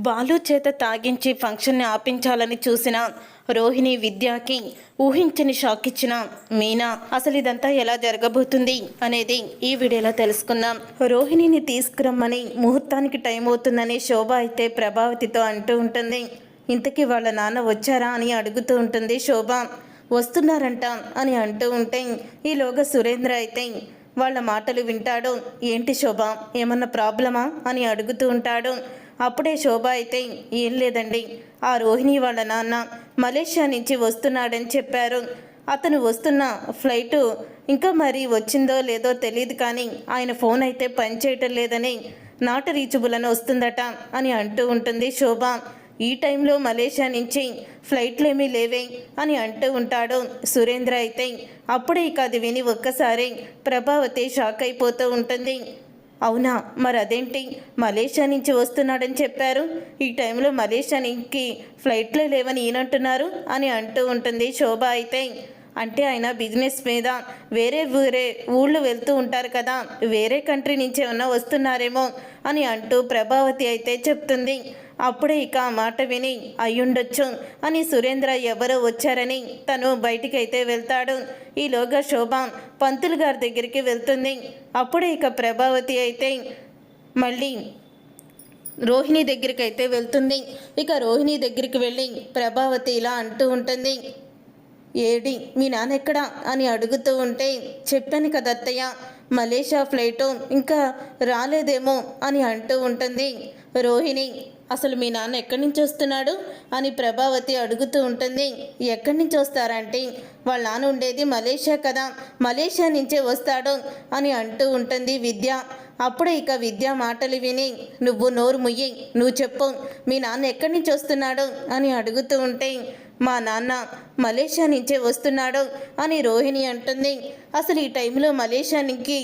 బాలు చేత తాగించి ఫంక్షన్ని ఆపించాలని చూసిన రోహిణి విద్యకి ఊహించని షాక్ ఇచ్చిన మీనా అసలు ఇదంతా ఎలా జరగబోతుంది? అనేది ఈ వీడియోలో తెలుసుకుందాం. రోహిణిని తీసుకురమ్మని ముహూర్తానికి టైం అవుతుందని శోభ అయితే ప్రభావతితో అంటూ ఉంటుంది. ఇంతకీ వాళ్ళ నాన్న వచ్చారా? అని అడుగుతూ ఉంటుంది శోభ. వస్తున్నారంట అని అంటూ ఉంటే ఈలోగా సురేంద్ర అయితే వాళ్ళ మాటలు వింటాడు. ఏంటి శోభ? ఏమన్నా ప్రాబ్లమా? అని అడుగుతూ ఉంటాడు. అప్పుడే శోభ అయితే ఏం లేదండి ఆ రోహిణి వాళ్ళ నాన్న మలేషియా నుంచి వస్తున్నాడని చెప్పారు. అతను వస్తున్న ఫ్లైటు ఇంకా మరి వచ్చిందో లేదో తెలియదు కానీ ఆయన ఫోన్ అయితే పనిచేయటం లేదని నాట్ రీచబుల్ అని వస్తుందట అని అంటూ ఉంటుంది శోభ. ఈ టైంలో మలేషియా నుంచి ఫ్లైట్లు ఏమీ లేవే అని అంటూ ఉంటాడు సురేంద్ర అయితే. అప్పుడే ఇక అది విని ఒక్కసారి ప్రభావతి షాక్ అయిపోతూ ఉంటుంది. అవునా? మరి అదేంటి? మలేషియా నుంచి వస్తున్నాడని చెప్పారు. ఈ టైంలో మలేషియా నుంచి ఫ్లైట్లే లేవని ఈయనంటున్నారు అని అంటూ ఉంటుంది శోభ అయితే. అంటే ఆయన బిజినెస్ మీద వేరే వేరే ఊళ్ళు వెళ్తూ ఉంటారు కదా. వేరే కంట్రీ నుంచి ఏమన్నా వస్తున్నారేమో అని అంటూ ప్రభావతి అయితే చెప్తుంది. అప్పుడే ఇక ఆ మాట విని అయ్యుండొచ్చు అని సురేంద్ర ఎవరో వచ్చారని తను బయటికైతే వెళ్తాడు. ఈలోగా శోభ పంతులు గారి దగ్గరికి వెళ్తుంది. అప్పుడే ఇక ప్రభావతి అయితే మళ్ళీ రోహిణి దగ్గరికి అయితే వెళ్తుంది. ఇక రోహిణి దగ్గరికి వెళ్ళి ప్రభావతి ఇలా అంటూ ఉంటుంది ఏడి మీ నాన్న ఎక్కడా? అని అడుగుతూ ఉంటే చెప్పాను కదా అత్తయ్య మలేషియా ఫ్లైటు ఇంకా రాలేదేమో అని అంటూ ఉంటుంది రోహిణి. అసలు మీ నాన్న ఎక్కడి నుంచి వస్తున్నాడు? అని ప్రభావతి అడుగుతూ ఉంటుంది. ఎక్కడి నుంచి వస్తారంటే వాళ్ళ నాన్న ఉండేది మలేషియా కదా. మలేషియా నుంచే వస్తాడు అని అంటూ ఉంటుంది విద్య. అప్పుడే ఇక విద్య మాటలు విని నువ్వు నోరు ముయ్యి నువ్వు చెప్పు మీ నాన్న ఎక్కడి నుంచి వస్తున్నాడు? అని అడుగుతూ ఉంటే మా నాన్న మలేషియా నుంచే వస్తున్నాడు అని రోహిణి అంటుంది. అసలు ఈ టైంలో మలేషియా నుంచి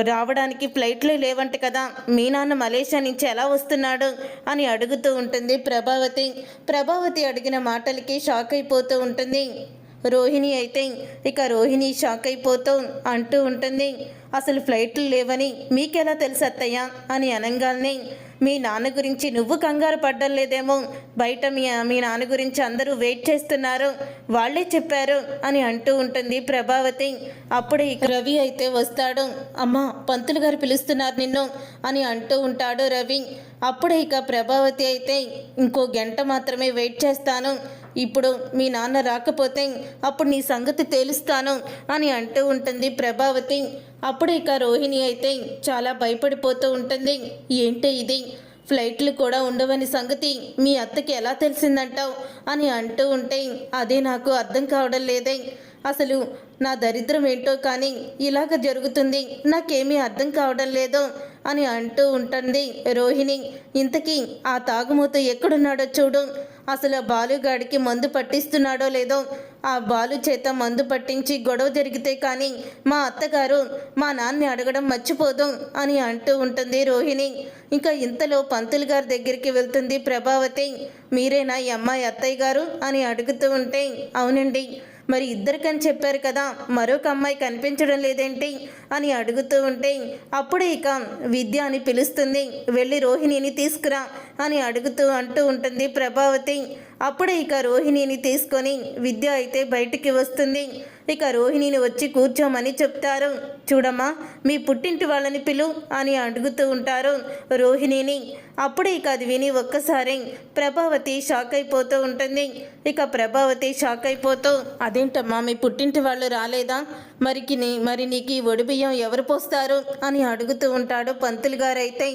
రావడానికి ఫ్లైట్లు లేవంట కదా మీ నాన్న మలేషియా నుంచి ఎలా వస్తున్నాడు? అని అడుగుతూ ఉంటుంది ప్రభావతి. ప్రభావతి అడిగిన మాటలకి షాక్ అయిపోతూ ఉంటుంది. రోహిణి అయితే ఇక రోహిణి షాక్ అయిపోతూ అంటూ ఉంటుంది. అసలు ఫ్లైట్లు లేవని మీకెలా తెలుసు అత్తయ్య? అని అనగానే మీ నాన్న గురించి నువ్వు కంగారు పడ్డం లేదేమో బయట మీ మీ నాన్న గురించి అందరూ వెయిట్ చేస్తున్నారు వాళ్ళే చెప్పారు అని అంటూ ఉంటుంది ప్రభావతి. అప్పుడే రవి అయితే వస్తాడు. అమ్మ పంతులు గారు పిలుస్తున్నారు నిన్ను అని అంటూ ఉంటాడు రవి. అప్పుడే ఇక ప్రభావతి అయితే ఇంకో గంట మాత్రమే వెయిట్ చేస్తాను ఇప్పుడు మీ నాన్న రాకపోతే అప్పుడు నీ సంగతి తేలుస్తాను అని అంటూ ఉంటుంది ప్రభావతి. అప్పుడు ఇక రోహిణి అయితే చాలా భయపడిపోతూ ఉంటుంది. ఏంటి ఇది? ఫ్లైట్లు కూడా ఉండవని సంగతి మీ అత్తకి ఎలా తెలిసిందంటావు? అని అంటూ ఉంటే అదే నాకు అర్థం కావడం లేదే. అసలు నా దరిద్రం ఏంటో కానీ ఇలాగ జరుగుతుంది. నాకేమీ అర్థం కావడం లేదు అని అంటూ ఉంటుంది రోహిణి. ఇంతకీ ఆ తాగుమూత ఎక్కడున్నాడో చూడు. అసలు బాలుగాడికి మందు పట్టిస్తున్నాడో లేదో ఆ బాలు చేత మందు పట్టించి గొడవ జరిగితే కానీ మా అత్తగారు మా నాన్ని అడగడం మర్చిపోదు అని అంటూ ఉంటుంది రోహిణి. ఇంకా ఇంతలో పంతులు గారి దగ్గరికి వెళ్తుంది ప్రభావతి. మీరేనా ఈ అమ్మాయి అత్తయ్య గారు అని అడుగుతూ ఉంటే అవునండి. మరి ఇద్దరికని చెప్పారు కదా మరొక అమ్మాయి కనిపించడం లేదేంటి? అని అడుగుతూ ఉంటే అప్పుడే ఇక విద్య అని పిలుస్తుంది వెళ్ళి రోహిణిని తీసుకురా అని అడుగుతూ అంటూ ఉంటుంది ప్రభావతి. అప్పుడే ఇక రోహిణిని తీసుకొని విద్య అయితే బయటికి వస్తుంది. ఇక రోహిణిని వచ్చి కూర్చోమని చెప్తారు. చూడమ్మా మీ పుట్టింటి వాళ్ళని పిలు అని అడుగుతూ ఉంటారు రోహిణిని. అప్పుడే ఇక అది విని ఒక్కసారి ప్రభావతి షాక్ అయిపోతూ ఉంటుంది. ఇక ప్రభావతి షాక్ అయిపోతూ అదేంటమ్మా మీ పుట్టింటి వాళ్ళు రాలేదా? మరికి నీ మరి నీకు ఒడిబియ్యం ఎవరు పోస్తారు? అని అడుగుతూ ఉంటాడు పంతులు గారైతే. అయితే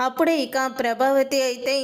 అప్పుడే ఇక ప్రభావతి అయితే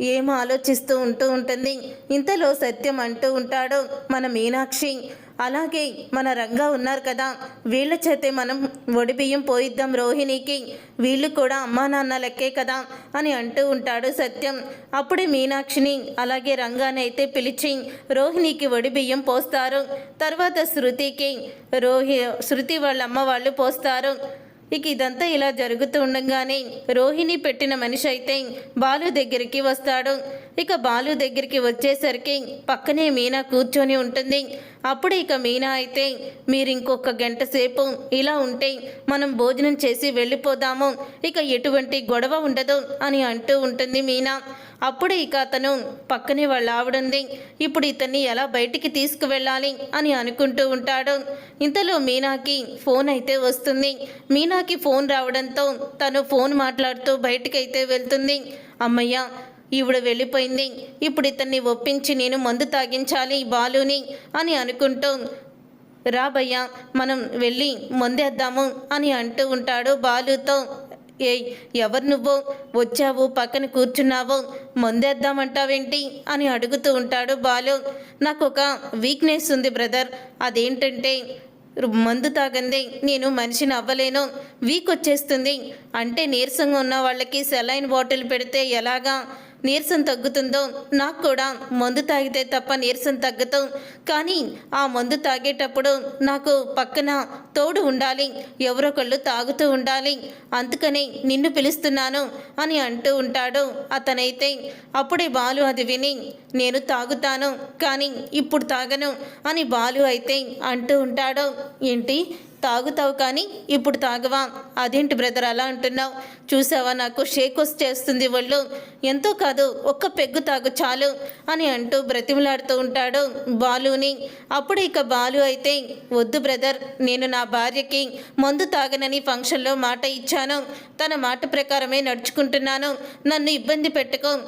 ఏం ఆలోచిస్తూ ఉంటూ ఉంటుంది. ఇంతలో సత్యం అంటూ ఉంటాడు మన మీనాక్షి. అలాగే మన రంగా ఉన్నారు కదా. వీళ్ళ చేతే మనం ఒడిబియ్యం పోయిద్దాం రోహిణికి. వీళ్ళు కూడా అమ్మా నాన్న లెక్కే కదా అని అంటూ ఉంటాడు సత్యం. అప్పుడే మీనాక్షిని అలాగే రంగాని అయితే పిలిచి రోహిణికి ఒడిబియ్యం పోస్తారు. తర్వాత శృతికి రోహి శృతి వాళ్ళ అమ్మ వాళ్ళు పోస్తారు. ఇక ఇదంతా ఇలా జరుగుతూ ఉండగానే రోహిణి పెట్టిన మనిషి అయితే బాలు దగ్గరికి వస్తాడు. ఇక బాలు దగ్గరికి వచ్చేసరికి పక్కనే మీనా కూర్చొని ఉంటుంది. అప్పుడు ఇక మీనా అయితే మీరు ఇంకొక గంట సేపు ఇలా ఉంటే మనం భోజనం చేసి వెళ్ళిపోదాము. ఇక ఎటువంటి గొడవ ఉండదు అని అంటూ ఉంటుంది మీనా. అప్పుడు ఇక అతను పక్కనే వాళ్ళ ఆవిడంది ఇప్పుడు ఇతన్ని ఎలా బయటికి తీసుకువెళ్ళాలి? అని అనుకుంటూ ఉంటాడు. ఇంతలో మీనాకి ఫోన్ అయితే వస్తుంది. మీనాకి ఫోన్ రావడంతో తను ఫోన్ మాట్లాడుతూ బయటికైతే వెళ్తుంది. అమ్మయ్య ఈవిడ వెళ్ళిపోయింది. ఇప్పుడు ఇతన్ని ఒప్పించి నేను మందు తాగించాలి బాలుని అని అనుకుంటూ రాబయ్యా మనం వెళ్ళి మందేద్దాము అని అంటూ ఉంటాడు బాలుతో. ఏయ్ ఎవరు నువ్వు? వచ్చావు పక్కన కూర్చున్నావు మందేద్దామంటావేంటి? అని అడుగుతూ ఉంటాడు బాలు. నాకు ఒక వీక్నెస్ ఉంది బ్రదర్. అదేంటంటే మందు తాగంది నేను మనిషిని అవ్వలేను. వీక్ వచ్చేస్తుంది. అంటే నీరసంగా ఉన్న వాళ్ళకి సెలైన్ బాటిల్ పెడితే ఎలాగా? నీరసం తగ్గుతుందో నాకు కూడా మందు తాగితే తప్ప నీరసం తగ్గదు. కానీ ఆ మందు తాగేటప్పుడు నాకు పక్కన తోడు ఉండాలి. ఎవరొకళ్ళు తాగుతూ ఉండాలి. అందుకనే నిన్ను పిలుస్తున్నాను అని అంటూ ఉంటాడు అతనైతే. అప్పుడే బాలు అది విని నేను తాగుతాను కానీ ఇప్పుడు తాగను అని బాలు అయితే అంటూ ఉంటాడు. ఏంటి? తాగుతావు కానీ ఇప్పుడు తాగవా? అదేంటి బ్రదర్ అలా అంటున్నావు? చూసావా నాకు షేక్ చేస్తుంది ఒళ్ళు. ఎంతో కాదు ఒక్క పెగ్గు తాగు చాలు అని అంటూ బ్రతిమలాడుతూ ఉంటాడు బాలుని. అప్పుడు ఇక బాలు అయితే వద్దు బ్రదర్ నేను నా భార్యకి మందు తాగనని ఫంక్షన్లో మాట ఇచ్చాను. తన మాట ప్రకారమే నడుచుకుంటున్నాను. నన్ను ఇబ్బంది పెట్టుకో.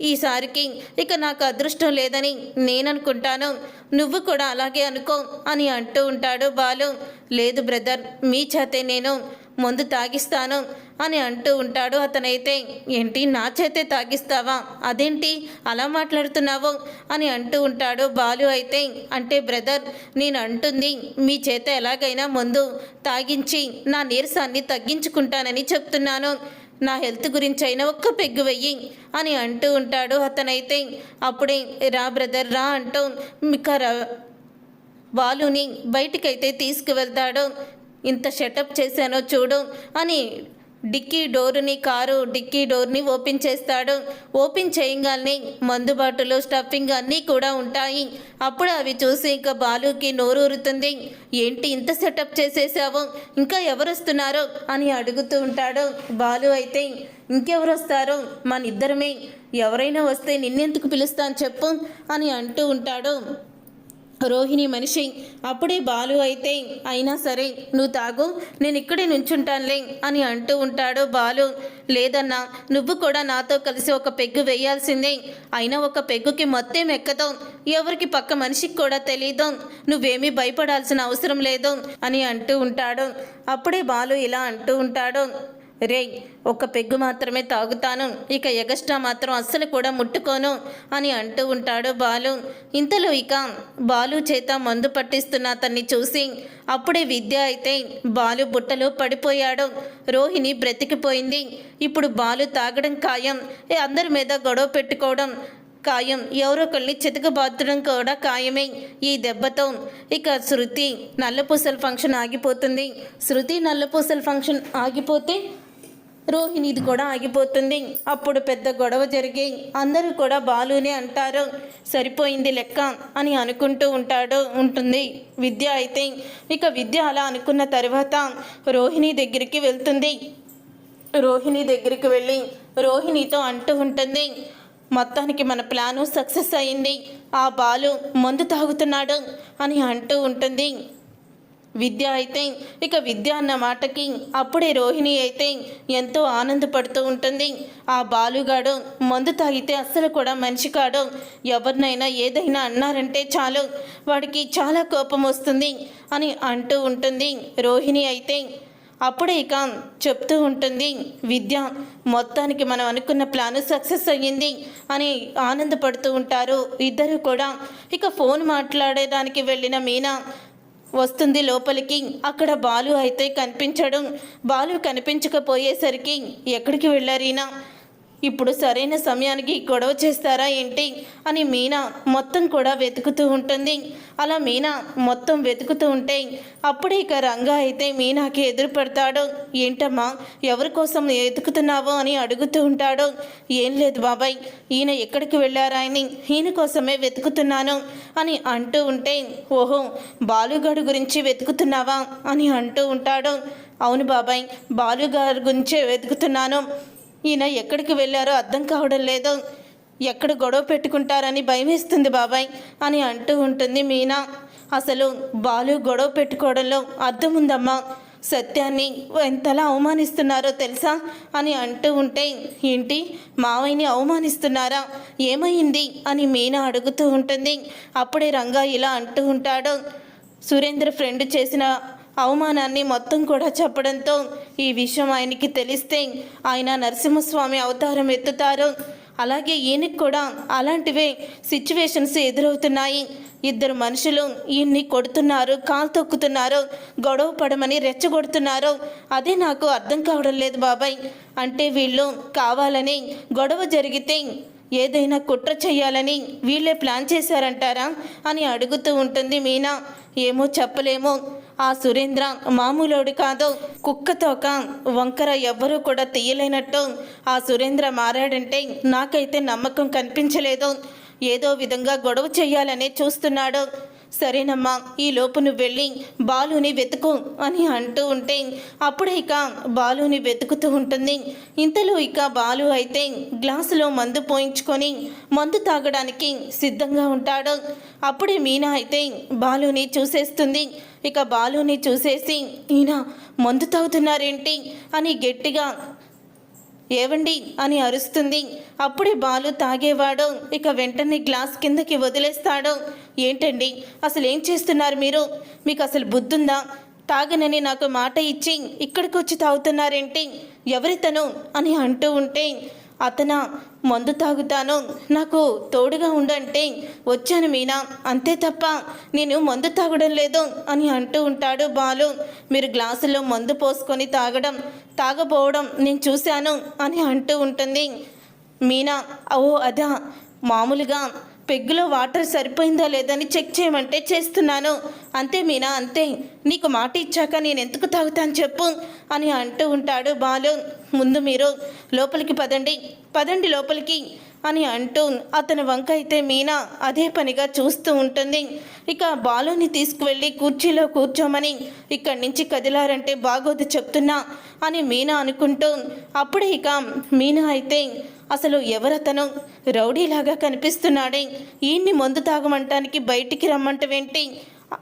ఈసారికి ఇక నాకు అదృష్టం లేదని నేననుకుంటాను. నువ్వు కూడా అలాగే అనుకో అని అంటూ ఉంటాడు బాలు. లేదు బ్రదర్ మీ చేతే నేను ముందు తాగిస్తాను అని అంటూ ఉంటాడు అతనైతే. ఏంటి నా చేతే తాగిస్తావా? అదేంటి? అలా మాట్లాడుతున్నావు? అని అంటూ ఉంటాడు బాలు అయితే. అంటే బ్రదర్ నేను అంటుంది మీ చేత ఎలాగైనా ముందు తాగించి నా నీరసాన్ని తగ్గించుకుంటానని చెప్తున్నాను. నా హెల్త్ గురించి అయినా ఒక్క పెగ్గు వెయ్యి అని అంటూ ఉంటాడు అతనైతే. అప్పుడే రా బ్రదర్ రా అంటూ ఇక వాలుని బాలుని బయటికైతే తీసుకువెళ్తాడు. ఇంత సెటప్ చేశానో చూడు అని డిక్కీ డోరుని కారు డిక్కీ డోర్ని ఓపెన్ చేస్తాడు. ఓపెన్ చేయగానే మందు బాటలు స్టఫింగ్ అన్నీ కూడా ఉంటాయి. అప్పుడు అవి చూసి ఇంకా బాలుకి నోరూరుతుంది. ఏంటి ఇంత సెటప్ చేసేసావు? ఇంకా ఎవరు వస్తున్నారు అని అడుగుతూ ఉంటాడు. బాలు అయితే ఇంకెవరు వస్తారు మన ఇద్దరమే ఎవరైనా వస్తే నిన్నెందుకు పిలుస్తాను చెప్పు అని అంటూ ఉంటాడు. రోహిణి మనిషి అప్పుడే బాలు అయితే అయినా సరే నువ్వు తాగు నేను ఇక్కడే నుంచుంటానులే అని అంటూ ఉంటాడు బాలు. లేదన్నా నువ్వు కూడా నాతో కలిసి ఒక పెగ్గు వేయాల్సిందే. అయినా ఒక పెగ్గుకి మొత్తం ఎక్కదు ఎవరికి పక్క మనిషికి కూడా తెలీదు. నువ్వేమీ భయపడాల్సిన అవసరం లేదు అని అంటూ ఉంటాడు. అప్పుడే బాలు ఇలా అంటూ ఉంటాడు. రే ఒక పెగ్గు మాత్రమే తాగుతాను. ఇక ఎగస్ట్రా మాత్రం అస్సలు కూడా ముట్టుకోను అని అంటూ ఉంటాడు బాలు. ఇంతలో ఇక బాలు చేత మందు పట్టిస్తున్న అతన్ని చూసి అప్పుడే విద్య అయితే బాలు బుట్టలో పడిపోయాడు. రోహిణి బ్రతికిపోయింది. ఇప్పుడు బాలు తాగడం ఖాయం. అందరి మీద గొడవ పెట్టుకోవడం ఖాయం. ఎవరో ఒకరిని చితకబాదడం కూడా ఖాయమే ఈ దెబ్బతో. ఇక శృతి నల్లపూసల ఫంక్షన్ ఆగిపోతుంది. శృతి నల్లపూసల ఫంక్షన్ ఆగిపోతే రోహిణిది కూడా ఆగిపోతుంది. అప్పుడు పెద్ద గొడవ జరిగి అందరూ కూడా బాలునే అంటారు. సరిపోయింది లెక్క అని అనుకుంటూ ఉంటాడు ఉంటుంది. విద్య అయితే ఇక విద్య అలా అనుకున్న తర్వాత రోహిణి దగ్గరికి వెళ్తుంది. రోహిణి దగ్గరికి వెళ్ళి రోహిణితో అంటూ ఉంటుంది మొత్తానికి మన ప్లాను సక్సెస్ అయింది. ఆ బాలు మందు తాగుతున్నాడు అని అంటూ ఉంటుంది. విద్య అయితే ఇక విద్య అన్న మాటకి అప్పుడే రోహిణి అయితే ఎంతో ఆనందపడుతూ ఉంటుంది. ఆ బాలుగాడు మందు తాగితే అస్సలు కూడా మనిషి కాడు. ఎవరినైనా ఏదైనా అన్నారంటే చాలు. వాడికి చాలా కోపం వస్తుంది అని అంటూ ఉంటుంది రోహిణి అయితే. అప్పుడే ఇక చెప్తూ ఉంటుంది విద్య మొత్తానికి మనం అనుకున్న ప్లాన్ సక్సెస్ అయ్యింది అని ఆనందపడుతూ ఉంటారు. ఇద్దరు కూడా ఇక ఫోన్ మాట్లాడేదానికి వెళ్ళిన మీనా వస్తుంది లోపలికి. అక్కడ బాలు అయితే కనిపించడం. బాలు కనిపించకపోయేసరికి ఎక్కడికి వెళ్ళారీనా ఇప్పుడు సరైన సమయానికి గొడవ చేస్తారా ఏంటి? అని మీనా మొత్తం కూడా వెతుకుతూ ఉంటుంది. అలా మీనా మొత్తం వెతుకుతూ ఉంటే అప్పుడే ఇక రంగా అయితే మీనాకి ఎదురు పెడతాడు. ఏంటమ్మా ఎవరి కోసం వెతుకుతున్నావో అని అడుగుతూ ఉంటాడు. ఏం లేదు బాబాయ్ ఈయన ఎక్కడికి వెళ్ళారా అని ఈయన కోసమే వెతుకుతున్నాను అని అంటూ ఉంటే ఓహో బాలుగాడు గురించి వెతుకుతున్నావా అని అంటూ ఉంటాడు. అవును బాబాయ్ బాలుగారి గురించే వెతుకుతున్నాను. ఈయన ఎక్కడికి వెళ్ళారో అర్థం కావడం లేదు. ఎక్కడ గొడవ పెట్టుకుంటారని భయమేస్తుంది బాబాయ్ అని అంటూ ఉంటుంది మీనా. అసలు బాలు గొడవ పెట్టుకోవడంలో అర్థం ఉందమ్మా. సత్యాన్ని ఎంతలా అవమానిస్తున్నారో తెలుసా అని అంటూ ఉంటే ఏంటి? మావయ్యని అవమానిస్తున్నారా? ఏమైంది? అని మీనా అడుగుతూ ఉంటుంది. అప్పుడే రంగా ఇలా అంటూ ఉంటాడు. సురేంద్ర ఫ్రెండ్ చేసిన అవమానాన్ని మొత్తం కూడా చెప్పడంతో ఈ విషయం ఆయనకి తెలిస్తే ఆయన నరసింహస్వామి అవతారం ఎత్తుతారు. అలాగే ఈయనకి కూడా అలాంటివే సిచ్యువేషన్స్ ఎదురవుతున్నాయి. ఇద్దరు మనుషులు ఈయన్ని కొడుతున్నారు కాలు తొక్కుతున్నారు గొడవ పడమని రెచ్చగొడుతున్నారు. అదే నాకు అర్థం కావడం లేదు బాబాయ్. అంటే వీళ్ళు కావాలని గొడవ జరిగితే ఏదైనా కుట్ర చేయాలని వీళ్ళే ప్లాన్ చేశారంటారా అని అడుగుతూ ఉంటుంది మీనా. ఏమో చెప్పలేము. ఆ సురేంద్ర మామూలోడు కాదు కుక్కతోక వంకర ఎవ్వరూ కూడా తీయలేనట్టు ఆ సురేంద్ర మారాడంటే నాకైతే నమ్మకం కనిపించలేదు. ఏదో విధంగా గొడవ చేయాలనే చూస్తున్నాడు. సరేనమ్మా ఈ లోపు నువ్వు వెళ్ళి బాలుని వెతుకు అని అంటూ ఉంటే అప్పుడే ఇక బాలుని వెతుకుతూ ఉంటుంది. ఇంతలో ఇక బాలు అయితే గ్లాసులో మందు పోయించుకొని మందు తాగడానికి సిద్ధంగా ఉంటాడు. అప్పుడే మీనా అయితే బాలుని చూసేస్తుంది. ఇక బాలుని చూసేసి ఈయన మందు తాగుతున్నారేంటి? అని గట్టిగా ఏవండి అని అరుస్తుంది. అప్పుడే బాలు తాగేవాడు. ఇక వెంటనే గ్లాస్ కిందకి వదిలేస్తాడు. ఏంటండి? అసలు ఏం చేస్తున్నారు మీరు? మీకు అసలు బుద్ధుందా? తాగనని నాకు మాట ఇచ్చి ఇక్కడికి వచ్చి తాగుతున్నారేంటి? ఎవరితను? అని అంటూ ఉంటే అతన మందు తాగుతాను. నాకు తోడుగా ఉండంటే వచ్చాను మీనా. అంతే తప్ప నేను మందు తాగడం లేదు అని అంటూ ఉంటాడు బాలు. మీరు గ్లాసులో మందు పోసుకొని తాగడం తాగబోవడం నేను చూశాను అని అంటూ ఉంటుంది. మీనా ఓ అదా మామూలుగా పెగ్గులో వాటర్ సరిపోయిందా లేదని చెక్ చేయమంటే చేస్తున్నాను. అంతే మీనా అంతే. నీకు మాట ఇచ్చాక నేను ఎందుకు తాగుతాను చెప్పు అని అంటూ ఉంటాడు బాలు. ముందు మీరు లోపలికి పదండి పదండి లోపలికి అని అంటూ అతని వంక అయితే మీనా అదే పనిగా చూస్తూ ఉంటుంది. ఇక బాలుని తీసుకువెళ్ళి కుర్చీలో కూర్చోమని ఇక్కడి నుంచి కదిలారంటే బాగోదు చెప్తున్నా అని మీనా అనుకుంటూ అప్పుడే ఇక మీనా అయితే అసలు ఎవరతను? రౌడీలాగా కనిపిస్తున్నాడే. ఈయన్ని మందు తాగమంటానికి బయటికి రమ్మంటవేంటి?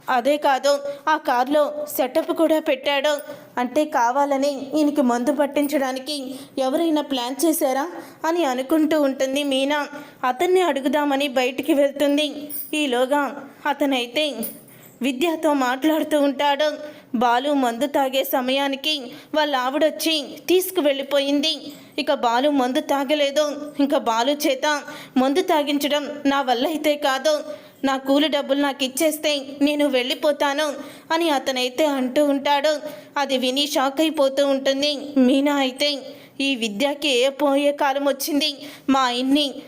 అదే కాదు ఆ కార్లో సెటప్ కూడా పెట్టాడు. అంటే కావాలని ఈయనకి మందు పట్టించడానికి ఎవరైనా ప్లాన్ చేశారా? అని అనుకుంటూ ఉంటుంది మీనా. అతన్ని అడుగుదామని బయటికి వెళ్తుంది. ఈలోగా అతనైతే విద్యతో మాట్లాడుతూ ఉంటాడు. బాలు మందు తాగే సమయానికి వాళ్ళ ఆవిడొచ్చి తీసుకువెళ్ళిపోయింది. ఇక బాలు మందు తాగలేదు. ఇంకా బాలు చేత మందు తాగించడం నా వల్ల అయితే కాదు. నా కూలి డబ్బులు నాకు ఇచ్చేస్తే నేను వెళ్ళిపోతాను అని అతనైతే అంటూ ఉంటాడు. అది విని షాక్ అయిపోతూ ఉంటుంది. మీనా అయితే ఈ విద్యకి ఏ పోయే కాలం వచ్చింది? మా ఆయన్ని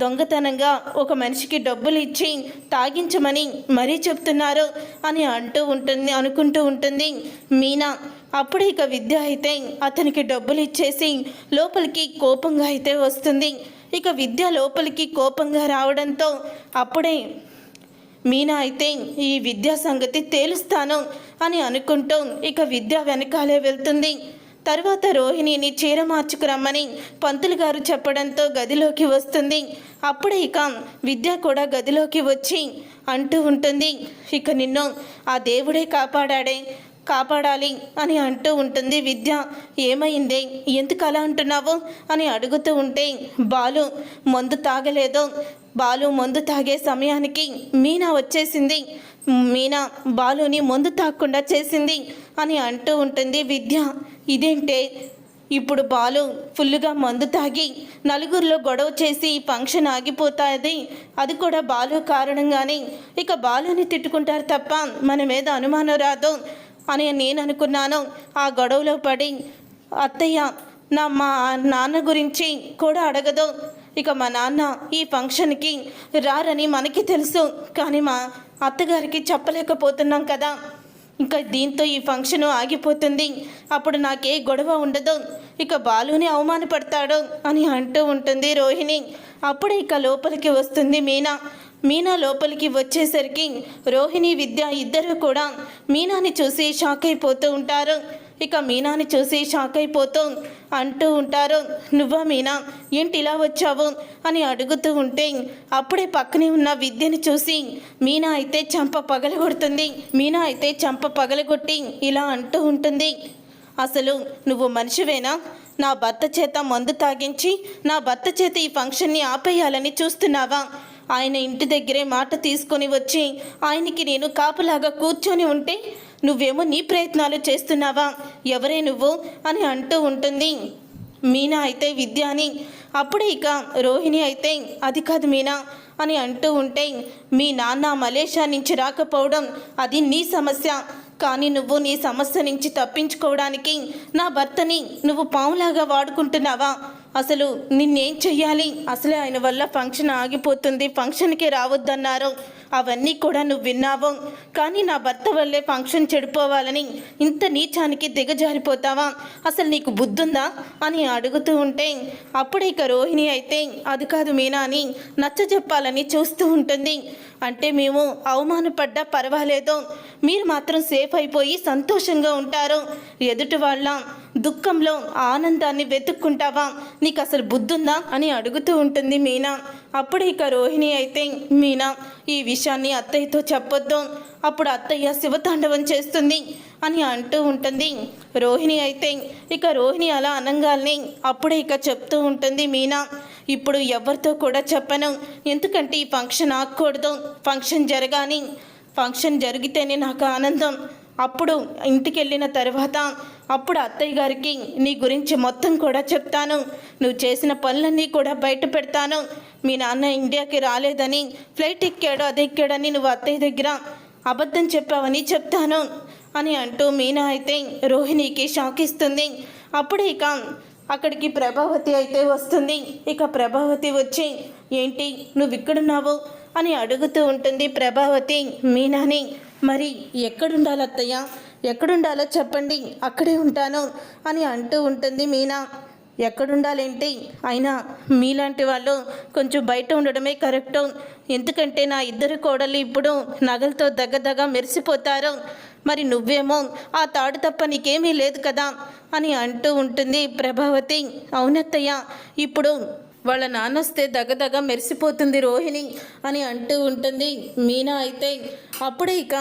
దొంగతనంగా ఒక మనిషికి డబ్బులు ఇచ్చి తాగించమని మరీ చెప్తున్నారు అని అంటూ ఉంటుంది అనుకుంటూ ఉంటుంది. మీనా అప్పుడు ఇక విద్య అయితే అతనికి డబ్బులు ఇచ్చేసి లోపలికి కోపంగా అయితే వస్తుంది. ఇక విద్య లోపలికి కోపంగా రావడంతో అప్పుడే మీనా అయితే ఈ విద్యా సంగతి తేలుస్తాను అని అనుకుంటూ ఇక విద్య వెనకాలే వెళ్తుంది. తర్వాత రోహిణిని చీర మార్చుకురమ్మని పంతులు గారు చెప్పడంతో గదిలోకి వస్తుంది. అప్పుడే ఇక విద్య కూడా గదిలోకి వచ్చి అంటూ ఉంటుంది. ఇక నిన్ను ఆ దేవుడే కాపాడాడే కాపాడాలి అని అంటూ ఉంటుంది విద్య. ఏమైంది? ఎందుకు అలా అంటున్నావు? అని అడుగుతూ ఉంటే బాలు మందు తాగలేదు. బాలు మందు తాగే సమయానికి మీనా వచ్చేసింది. మీనా బాలుని మందు తాగకుండా చేసింది అని అంటూ ఉంటుంది విద్య. ఇదేంటే? ఇప్పుడు బాలు ఫుల్గా మందు తాగి నలుగురిలో గొడవ చేసి ఫంక్షన్ ఆగిపోతుంది. అది కూడా బాలు కారణంగానే. ఇక బాలుని తిట్టుకుంటారు తప్ప మన మీద అనుమానం రాదు అని నేను అనుకున్నాను. ఆ గొడవలో పడి అత్తయ్య నా మా నాన్న గురించి కూడా అడగదు. ఇక మా నాన్న ఈ ఫంక్షన్కి రారని మనకి తెలుసు. కానీ మా అత్తగారికి చెప్పలేకపోతున్నాం కదా. ఇంకా దీంతో ఈ ఫంక్షన్ ఆగిపోతుంది. అప్పుడు నాకే గొడవ ఉండదు. ఇక బాలుని అవమానపడతాడు అని అంటూ ఉంటుంది రోహిణి. అప్పుడు ఇక లోపలికి వస్తుంది మీనా. మీనా లోపలికి వచ్చేసరికి రోహిణి విద్య ఇద్దరు కూడా మీనాని చూసి షాక్ అయిపోతూ ఉంటారు. ఇక మీనాని చూసి షాక్ అయిపోతూ అంటూ ఉంటారు. నువ్వా మీనా? ఏంటిలా వచ్చావు? అని అడుగుతూ ఉంటే అప్పుడే పక్కనే ఉన్న విద్యను చూసి మీనా అయితే చంప పగలగొడుతుంది. మీనా అయితే చంప పగలగొట్టి ఇలా అంటూ ఉంటుంది. అసలు నువ్వు మనిషివేనా? నా భర్త చేత మందు తాగించి నా భర్త చేత ఈ ఫంక్షన్ని ఆపేయాలని చూస్తున్నావా? ఆయన ఇంటి దగ్గరే మాట తీసుకొని వచ్చి ఆయనకి నేను కాపులాగా కూర్చొని ఉంటే నువ్వేమో నీ ప్రయత్నాలు చేస్తున్నావా? ఎవరే నువ్వు? అని అంటూ ఉంటుంది. మీనా అయితే విద్య అని. అప్పుడే ఇక రోహిణి అయితే అది కాదు మీనా అని అంటూ ఉంటే మీ నాన్న మలేషియా నుంచి రాకపోవడం అది నీ సమస్య. కానీ నువ్వు నీ సమస్య నుంచి తప్పించుకోవడానికి నా భర్తని నువ్వు పాములాగా వాడుకుంటున్నావా? అసలు నిన్నేం చెయ్యాలి? అసలే ఆయన వల్ల ఫంక్షన్ ఆగిపోతుంది. ఫంక్షన్కి రావద్దన్నారు. అవన్నీ కూడా నువ్వు విన్నావు. కానీ నా భర్త వల్లే ఫంక్షన్ చెడిపోవాలని ఇంత నీచానికి దిగజారిపోతావా? అసలు నీకు బుద్ధుందా? అని అడుగుతూ ఉంటే అప్పుడు ఇక రోహిణి అయితే అది కాదు మీనా అని నచ్చ చెప్పాలని చూస్తూ ఉంటుంది. అంటే మేము అవమానపడ్డా పర్వాలేదు. మీరు మాత్రం సేఫ్ అయిపోయి సంతోషంగా ఉంటారు. ఎదుటి వాళ్ళ దుఃఖంలో ఆనందాన్ని వెతుక్కుంటావా? నీకు అసలు బుద్ధుందా? అని అడుగుతూ ఉంటుంది మీనా. అప్పుడు ఇక రోహిణి అయితే మీనా ఈ విషయాన్ని అత్తయ్యతో చెప్పొద్దు. అప్పుడు అత్తయ్య శివతాండవం చేస్తుంది అని అంటూ ఉంటుంది రోహిణి అయితే. ఇక రోహిణి అలా అనంగాల్ని అప్పుడే ఇక చెప్తూ ఉంటుంది మీనా ఇప్పుడు ఎవరితో కూడా చెప్పను. ఎందుకంటే ఈ ఫంక్షన్ ఆగకూడదు. ఫంక్షన్ జరగాని ఫంక్షన్ జరిగితేనే నాకు ఆనందం. అప్పుడు ఇంటికి వెళ్ళిన తర్వాత అప్పుడు అత్తయ్య గారికి నీ గురించి మొత్తం కూడా చెప్తాను. నువ్వు చేసిన పనులన్నీ కూడా బయట పెడతాను. మీ నాన్న ఇండియాకి రాలేదని ఫ్లైట్ ఎక్కాడు అది ఎక్కాడని నువ్వు అత్తయ్య దగ్గర అబద్ధం చెప్పావని చెప్తాను అని అంటూ మీనా అయితే రోహిణికి షాక్ ఇస్తుంది. అప్పుడు ఇక అక్కడికి ప్రభావతి అయితే వస్తుంది. ఇక ప్రభావతి వచ్చి ఏంటి నువ్వు ఇక్కడున్నావు? అని అడుగుతూ ఉంటుంది ప్రభావతి మీనాని. మరి ఎక్కడుండాలి అత్తయ్య? ఎక్కడుండాలో చెప్పండి. అక్కడే ఉంటాను అని అంటూ ఉంటుంది మీనా. ఎక్కడుండాలేంటి? అయినా మీలాంటి వాళ్ళు కొంచెం బయట ఉండడమే కరెక్టు. ఎందుకంటే నా ఇద్దరు కోడలు ఇప్పుడు నగలతో దగ్గదగ్గ మెరిసిపోతారు. మరి నువ్వేమో ఆ తాడు తప్ప నీకేమీ లేదు కదా అని అంటూ ఉంటుంది ప్రభావతి. అవునత్తయ్య ఇప్పుడు వాళ్ళ నాన్నొస్తే దగదగ మెరిసిపోతుంది రోహిణి అని అంటూ ఉంటుంది. మీనా అయితే అప్పుడే ఇక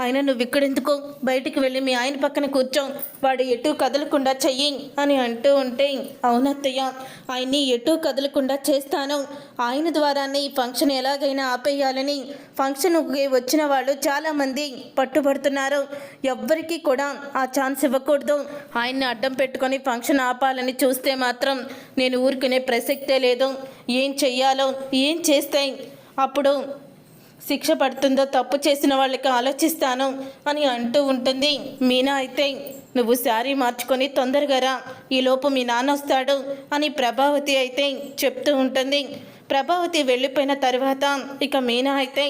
ఆయన నువ్వు ఇక్కడెందుకో? బయటికి వెళ్ళి మీ ఆయన పక్కన కూర్చో. వాడు ఎటు కదలకుండా చెయ్యి అని అంటూ ఉంటే అవునత్తయ్య ఆయన్ని ఎటు కదలకుండా చేస్తాను. ఆయన ద్వారానే ఈ ఫంక్షన్ ఎలాగైనా ఆపేయాలని. ఫంక్షన్కి వచ్చిన వాళ్ళు చాలామంది పట్టుబడుతున్నారు. ఎవ్వరికీ కూడా ఆ ఛాన్స్ ఇవ్వకూడదు. ఆయన్ని అడ్డం పెట్టుకొని ఫంక్షన్ ఆపాలని చూస్తే మాత్రం నేను ఊరుకునే ప్రసక్తే లేదు. ఏం చెయ్యాలో ఏం చేస్తే? అప్పుడు శిక్ష పడుతుందో తప్పు చేసిన వాళ్ళకి ఆలోచిస్తాను అని అంటూ ఉంటుంది. మీనా అయితే నువ్వు శారీ మార్చుకొని తొందరగా రా ఈలోపు మీ నాన్న వస్తాడు అని ప్రభావతి అయితే చెప్తూ ఉంటుంది. ప్రభావతి వెళ్ళిపోయిన తర్వాత ఇక మీనా అయితే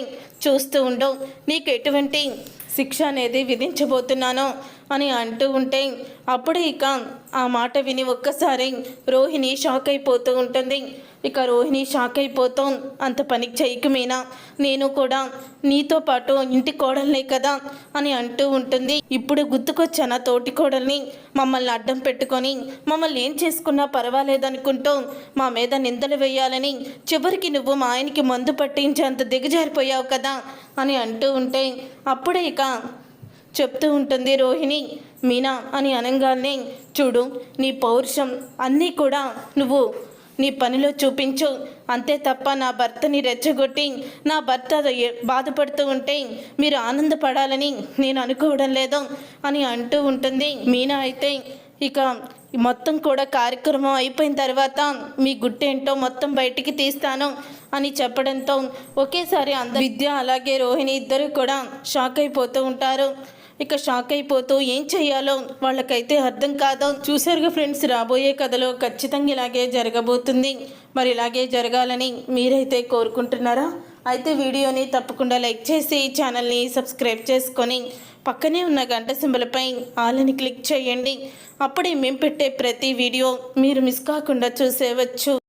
చూస్తూ ఉండు నీకు ఎటువంటి శిక్ష అనేది విధించబోతున్నాను అని అంటూ ఉంటే అప్పుడే ఇక ఆ మాట విని ఒక్కసారి రోహిణి షాక్ అయిపోతూ ఉంటుంది. ఇక రోహిణి షాక్ అయిపోతాం. అంత పనికి చేయకు మీనా నేను కూడా నీతో పాటు ఇంటి కోడల్నే కదా అని అంటూ ఉంటుంది. ఇప్పుడు గుర్తుకొచ్చాన తోటి కోడల్ని మమ్మల్ని అడ్డం పెట్టుకొని మమ్మల్ని ఏం చేసుకున్నా పర్వాలేదనుకుంటూ మా మీద నిందలు వేయాలని చివరికి నువ్వు మా ఆయనకి మందు పట్టించేంత దిగజారిపోయావు కదా అని అంటూ ఉంటే అప్పుడే ఇక చెప్తూ ఉంటుంది రోహిణి మీనా అని అనగానే చూడు నీ పౌరుషం అన్నీ కూడా నువ్వు నీ పనిలో చూపించు. అంతే తప్ప నా భర్తని రెచ్చగొట్టి నా భర్త బాధపడుతూ ఉంటే మీరు ఆనందపడాలని నేను అనుకోవడం లేదు అని అంటూ ఉంటుంది. మీనా అయితే ఇక మొత్తం కూడా కార్యక్రమం అయిపోయిన తర్వాత మీ గుట్టేంటో మొత్తం బయటికి తీస్తాను అని చెప్పడంతో ఒకేసారి అందరు విద్య అలాగే రోహిణి ఇద్దరు కూడా షాక్ అయిపోతూ ఉంటారు. ఇక షాక్ అయిపోతూ ఏం చెయ్యాలో వాళ్ళకైతే అర్థం కాదు. చూసారుగా ఫ్రెండ్స్ రాబోయే కథలో ఖచ్చితంగా ఇలాగే జరగబోతుంది. మరి ఇలాగే జరగాలని మీరైతే కోరుకుంటున్నారా? అయితే వీడియోని తప్పకుండా లైక్ చేసి ఛానల్ని సబ్స్క్రైబ్ చేసుకొని పక్కనే ఉన్న గంట సింబలపై ఆలని క్లిక్ చేయండి. అప్పుడే మేము పెట్టే ప్రతి వీడియో మీరు మిస్ కాకుండా చూసేవచ్చు.